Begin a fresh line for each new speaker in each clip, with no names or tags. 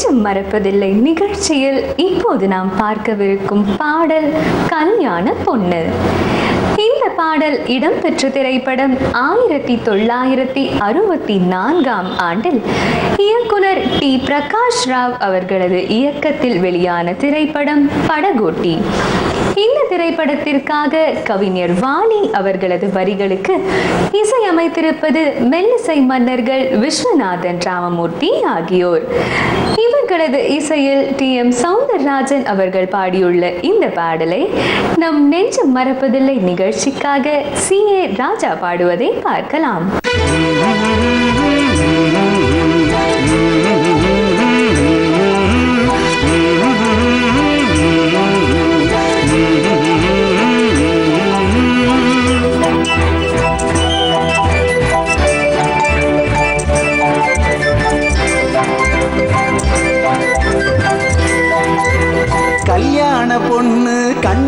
நெஞ்சம் மறப்பதில்லை. நிகழ்ச்சியில் இப்போது நாம் பார்க்கவிருக்கும் பாடல் கல்யாண பொண்ணு. இந்த பாடல் இடம்பெற்ற திரைப்படம் ஆயிரத்தி தொள்ளாயிரத்தி அறுபத்தி நான்காம் ஆண்டில் இயக்குனர் டி. பிரகாஷ் ராவ் அவர்களது இயக்கத்தில் வெளியான திரைப்படம் படகோட்டி. இந்த திரைப்படத்திற்காக கவிஞர் வாணி அவர்களது வரிகளுக்கு இசையமைத்திருப்பது மெல்லிசை மன்னர்கள் விஸ்வநாதன் ராமமூர்த்தி ஆகியோர். இவர்களது இசையில் டி. எம். சவுந்தரராஜன் அவர்கள் பாடியுள்ள இந்த பாடலை நம் நெஞ்சம் மறப்பதில்லை நிகழ்ச்சிக்காக சி. ஏ. ராஜா பாடுவதை பார்க்கலாம்.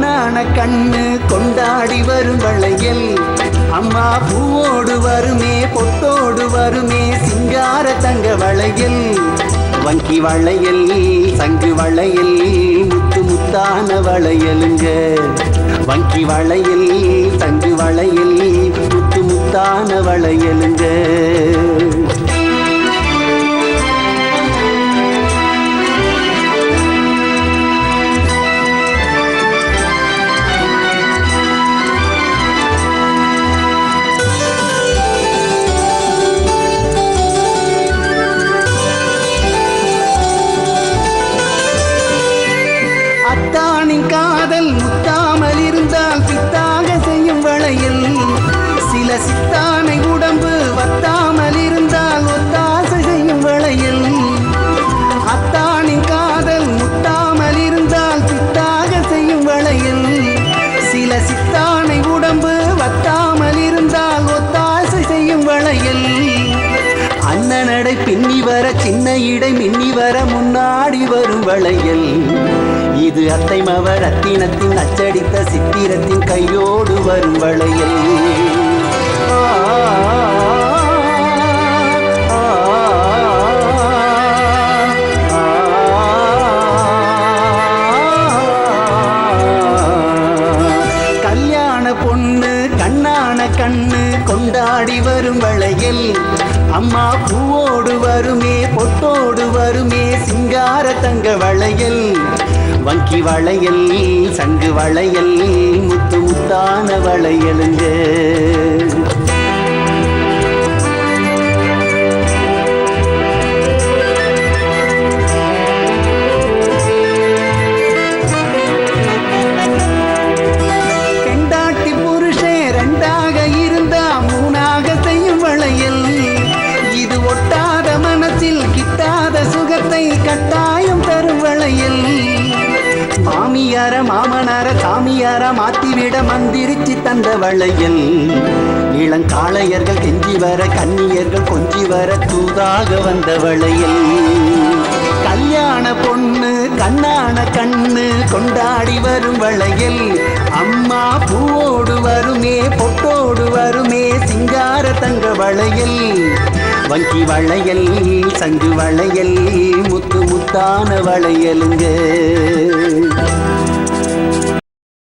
கண்ணான கண்ணு கொண்டாடி வரும் வளையல். அம்மா பூவோடு வருமே பொட்டோடு வருமே சிங்கார தங்க வளையல். வங்கி வளையல் சங்கு வளையல் முத்து முத்தான வளையலுங்க. வங்கி வளையல் சங்கு வளையல் முத்து முத்தான வளையலுங்க. செய்யும் அண்ணனடை பின்னி வர சின்ன இடை மின்னி வர முன்னாடி வரும் வளையல். இது அத்தை மவர் அத்தினத்தின் அச்சடித்த சித்திரத்தின் கையோடு வரும் வளையல். கண்ணு கொண்டாடி வரும் வளையில். அம்மா பூவோடு வருமே பொட்டோடு வருமே சிங்கார தங்க வளையல். வங்கி வளையல் சங்கு வளையல் முத்து முத்தான வளையலுங்க. கட்டாயம் தருவளையில் மாமியார மாமனார சாமியார மாத்திவிட மந்திரிச்சு தந்த வளையல் இளங்காளையர்கள் கெஞ்சி வர கன்னியர்கள் கொஞ்சி வர தூதாக வந்த வளையல் கல்யாண பொண்ணு கண்ணான கண்ணு கொண்டாடி வரும் வளையல் அம்மா பூவோடு வருமே பொட்டோடு வருமே சிங்கார தங்க வளையில் வங்கி வளையல் சங்கு வளையல் முத்து முத்தான வளையலுங்க.